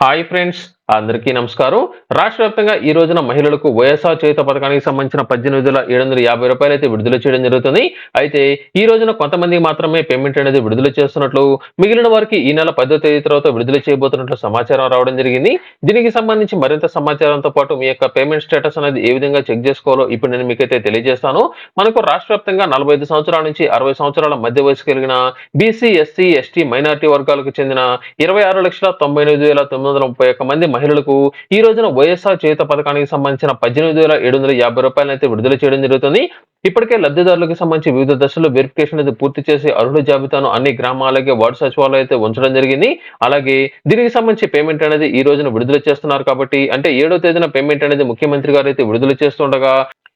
Hi friends అందరికీ నమస్కారం. రాష్ట్ర వ్యాప్తంగా ఈ రోజున మహిళలకు వైఎస్ఆర్ చేత పథకానికి సంబంధించిన పద్దెనిమిది వేల ఏడు వందల యాభై రూపాయలు అయితే విడుదల చేయడం జరుగుతుంది. అయితే ఈ రోజున కొంతమంది మాత్రమే పేమెంట్ అనేది విడుదల చేస్తున్నట్లు మిగిలిన వారికి ఈ నెల పదో తేదీ తర్వాత విడుదల చేయబోతున్నట్లు సమాచారం రావడం జరిగింది. దీనికి సంబంధించి మరింత సమాచారంతో పాటు మీ యొక్క పేమెంట్ స్టేటస్ అనేది ఏ విధంగా చెక్ చేసుకోవాలో ఇప్పుడు నేను మీకైతే తెలియజేస్తాను. మనకు రాష్ట్ర వ్యాప్తంగా నలభై ఐదు సంవత్సరాల నుంచి అరవై సంవత్సరాల మధ్య వయసు కలిగిన బీసీ ఎస్సీ ఎస్టీ మైనారిటీ వర్గాలకు చెందిన ఇరవై ఆరు లక్షల తొంభై ఎనిమిది వేల తొమ్మిది వందల ముప్పై ఒక్క మంది మహిళలకు ఈ రోజున వైఎస్ఆర్ చేత పథకానికి సంబంధించిన పద్దెనిమిది వేల ఏడు వందల యాభై రూపాయలను అయితే విడుదల చేయడం జరుగుతుంది. ఇప్పటికే లబ్ధిదారులకు సంబంధించి వివిధ దశల్లో వెరిఫికేషన్ అయితే పూర్తి చేసి అర్హుల జాబితాను అన్ని గ్రామాలకే వార్డు సచివాలయం అయితే ఉంచడం జరిగింది. అలాగే దీనికి సంబంధించి పేమెంట్ అనేది ఈ రోజున విడుదల చేస్తున్నారు కాబట్టి అంటే ఏడో తేదీన పేమెంట్ అనేది ముఖ్యమంత్రి గారు అయితే విడుదల చేస్తుండగా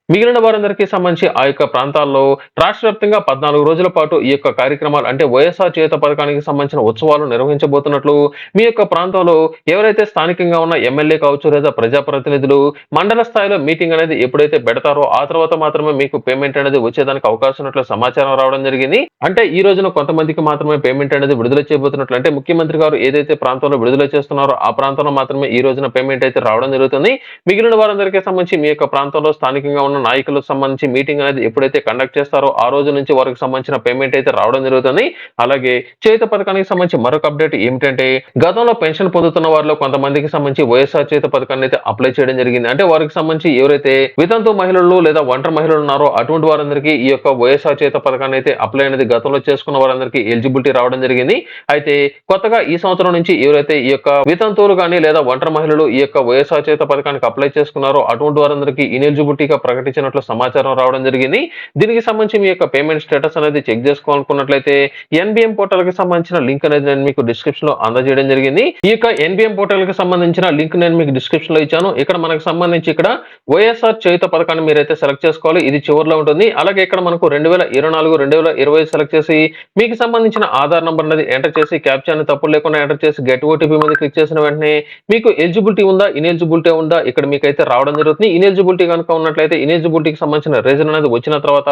మిగిలిన వారందరికీ సంబంధించి ఆ యొక్క ప్రాంతాల్లో రాష్ట్ర వ్యాప్తంగా పద్నాలుగు రోజుల పాటు ఈ యొక్క కార్యక్రమాలు అంటే వైఎస్ఆర్ చేత పథకానికి సంబంధించిన ఉత్సవాలు నిర్వహించబోతున్నట్లు మీ యొక్క ప్రాంతంలో ఎవరైతే స్థానికంగా ఉన్న ఎమ్మెల్యే కావచ్చు లేదా ప్రజాప్రతినిధులు మండల స్థాయిలో మీటింగ్ అనేది ఎప్పుడైతే పెడతారో ఆ తర్వాత మాత్రమే మీకు పేమెంట్ అనేది వచ్చేదానికి అవకాశం ఉన్నట్లు సమాచారం రావడం జరిగింది. అంటే ఈ రోజున కొంతమందికి మాత్రమే పేమెంట్ అనేది విడుదల చేయబోతున్నట్లు అంటే ముఖ్యమంత్రి గారు ఏదైతే ప్రాంతంలో విడుదల చేస్తున్నారో ఆ ప్రాంతంలో మాత్రమే ఈ రోజున పేమెంట్ అయితే రావడం జరుగుతుంది. మిగిలిన వారందరికీ సంబంధించి మీ యొక్క ప్రాంతంలో స్థానికంగా ఉన్న నాయకులకు సంబంధించి మీటింగ్ అనేది ఎప్పుడైతే కండక్ట్ చేస్తారో ఆ రోజు నుంచి వారికి సంబంధించిన పేమెంట్ అయితే రావడం జరుగుతుంది. అలాగే చేత పథకానికి సంబంధించి మరొక అప్డేట్ ఏమిటంటే గతంలో పెన్షన్ పొందుతున్న వారిలో కొంతమందికి సంబంధించి వైఎస్ఆర్ చేత పథకాన్ని అయితే అప్లై చేయడం జరిగింది. అంటే వారికి సంబంధించి ఎవరైతే వితంతు మహిళలు లేదా ఒంటరి మహిళలు ఉన్నారో అటువంటి వారందరికీ ఈ యొక్క వైఎస్ఆర్ చేత పథకాన్ని అయితే అప్లై అనేది గతంలో చేసుకున్న వారందరికీ ఎలిజిబిలిటీ రావడం జరిగింది. అయితే కొత్తగా ఈ సంవత్సరం నుంచి ఎవరైతే ఈ యొక్క వితంతువులు కానీ లేదా ఒంటరి మహిళలు ఈ యొక్క వైఎస్ఆర్ చేత పథకానికి అప్లై చేసుకున్నారో అటువంటి వారందరికీ ఇనెలిజిబిలిటీగా ప్రకటించినట్లు సమాచారం రావడం జరిగింది. దీనికి సంబంధించి మీ యొక్క పేమెంట్ స్టేటస్ అనేది చెక్ చేసుకోవాలనుకున్నట్లయితే ఎన్బిఎం పోర్టల్కి సంబంధించిన లింక్ అనేది నేను మీకు డిస్క్రిప్షన్లో అందజేయడం జరిగింది. ఈ యొక్క ఎన్బిఎం పోర్టల్కి సంబంధించిన లింక్ నేను మీకు డిస్క్రిప్షన్లో ఇచ్చాను. ఇక్కడ మనకు సంబంధించి ఇక్కడ వైఎస్ఆర్ చేయుత పథకాన్ని మీరైతే సెలెక్ట్ చేసుకోవాలి. ఇది చివరిలో ఉంటుంది. అలాగే ఇక్కడ మనకు రెండు వేల ఇరవై నాలుగు రెండు వేల ఇరవై సెలెక్ట్ చేసి మీకు సంబంధించిన ఆధార్ నంబర్ అనేది ఎంటర్ చేసి క్యాప్చర్ తప్పు తప్పులు లేకుండా ఎంటర్ చేసి గెట్ ఓటీపీ మీద క్లిక్ చేసిన వెంటనే మీకు ఎలిజిబిలిటీ ఉందా? ఇనెలిజిబిలిటీ ఉందా? ఇక్కడ మీకు అయితే రావడం జరుగుతుంది. ఇనెలిజిబిలిటీ కనుక ఉన్నట్లయితే ఎలిజిబిలిటీకి సంబంధించిన రీజన్ అనేది వచ్చిన తర్వాత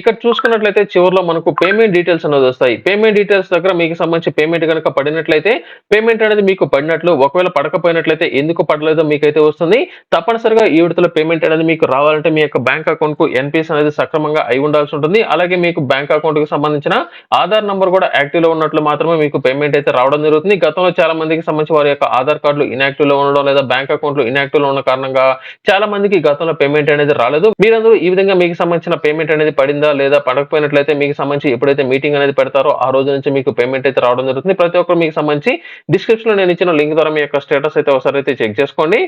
ఇక్కడ చూసుకున్నట్లయితే చివరిలో మనకు పేమెంట్ డీటెయిల్స్ అనేది వస్తాయి. పేమెంట్ డీటెయిల్స్ దగ్గర మీకు సంబంధించి పేమెంట్ కనుక పడినట్లయితే పేమెంట్ అనేది మీకు పడినట్లు ఒకవేళ పడకపోయినట్లయితే ఎందుకు పడలేదో మీకైతే వస్తుంది. తప్పనిసరిగా ఈ విడతలో పేమెంట్ అనేది మీకు రావాలంటే మీ యొక్క బ్యాంక్ అకౌంట్కు ఎన్పిఎస్ అనేది సక్రమంగా అయి ఉండాల్సి ఉంటుంది. అలాగే మీకు బ్యాంక్ అకౌంట్కు సంబంధించిన ఆధార్ నంబర్ కూడా యాక్టివ్లో ఉన్నట్లు మాత్రమే మీకు పేమెంట్ అయితే రావడం జరుగుతుంది. గతంలో చాలా మందికి సంబంధించి వారి యొక్క ఆధార్ కార్డులు ఇన్యాక్టివ్లో ఉండడం లేదా బ్యాంక్ అకౌంట్లు ఇన్యాక్టివ్లో ఉన్న కారణంగా చాలా మందికి గతంలో పేమెంట్ అనేది రాలేదు. మీరందరూ ఈ విధంగా మీకు సంబంధించిన పేమెంట్ అనేది పడిందా లేదా పడకపోయినట్లయితే మీకు సంబంధించి ఎప్పుడైతే మీటింగ్ అనేది పెడతారో ఆ రోజు నుంచి మీకు పేమెంట్ అయితే రావడం జరుగుతుంది. ప్రతి ఒక్కరు మీకు సంబంధించి డిస్క్రిప్షన్లో నేను ఇచ్చిన లింక్ ద్వారా మీ యొక్క స్టేటస్ అయితే ఒకసారి అయితే చెక్ చేసుకోండి.